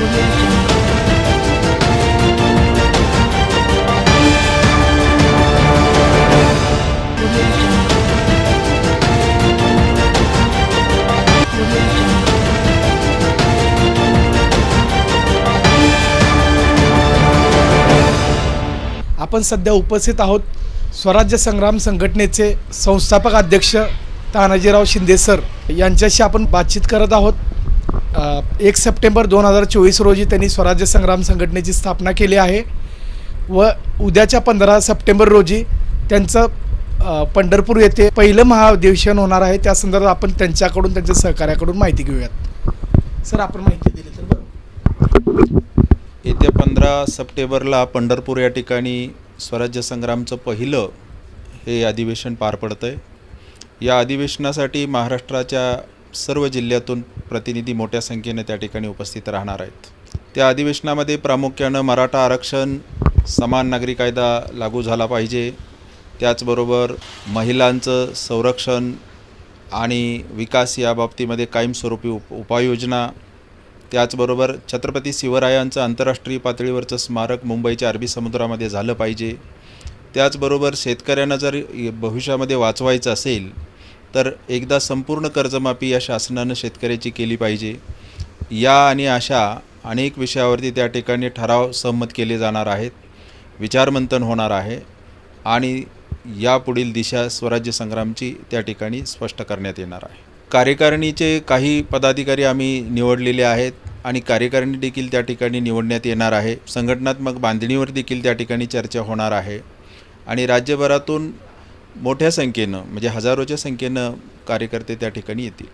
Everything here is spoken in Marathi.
आपण सध्या उपस्थित आहोत स्वराज्य संग्राम संघटनेचे संस्थापक अध्यक्ष तानाजीराव शिंदे सर. यांच्याशी आपण बातचीत करत आहोत. एक सप्टेंबर दोन हजार चोवीस रोजी त्यांनी स्वराज्य संग्राम संघटनेची स्थापना केली आहे व उद्याच्या पंधरा सप्टेंबर रोजी त्यांचं पंढरपूर येथे पहिलं महाधिवेशन होणार आहे. त्या संदर्भात आपण त्यांच्याकडून त्यांच्या सहकार्याकडून माहिती घेऊयात. सर आपण माहिती दिली तर बरं. येत्या पंधरा सप्टेंबरला पंढरपूर या ठिकाणी स्वराज्य संग्रामचं पहिलं हे अधिवेशन पार पडतं आहे या अधिवेशनासाठी महाराष्ट्राच्या सर्व जिल्ह्यातून प्रतिनिधी मोठ्या संख्येने त्या ठिकाणी उपस्थित राहणार आहेत. त्या अधिवेशनामध्ये प्रामुख्यानं मराठा आरक्षण समान नागरी कायदा लागू झाला पाहिजे. त्याचबरोबर महिलांचं संरक्षण आणि विकास या बाबतीमध्ये कायमस्वरूपी उप उपाययोजना. त्याचबरोबर छत्रपती शिवरायांचं आंतरराष्ट्रीय पातळीवरचं स्मारक मुंबईच्या अरबी समुद्रामध्ये झालं पाहिजे. त्याचबरोबर शेतकऱ्यांना जर भविष्यामध्ये वाचवायचं असेल तर एकदा संपूर्ण कर्जमाफी या शासनानं शेतकऱ्याची केली पाहिजे. या आणि अशा अनेक विषयावरती त्या ठिकाणी ठराव सहमत केले जाणार आहेत. विचारमंथन होणार आहे आणि यापुढील दिशा स्वराज्य संग्रामची त्या ठिकाणी स्पष्ट करण्यात येणार आहे. कार्यकारिणीचे काही पदाधिकारी आम्ही निवडलेले आहेत आणि कार्यकारिणी देखील त्या ठिकाणी निवडण्यात येणार आहे. संघटनात्मक बांधणीवर देखील त्या ठिकाणी चर्चा होणार आहे. आणि राज्यभरातून मोठ्या संख्येनं म्हणजे हजारोच्या संख्येनं कार्यकर्ते त्या ठिकाणी येतील.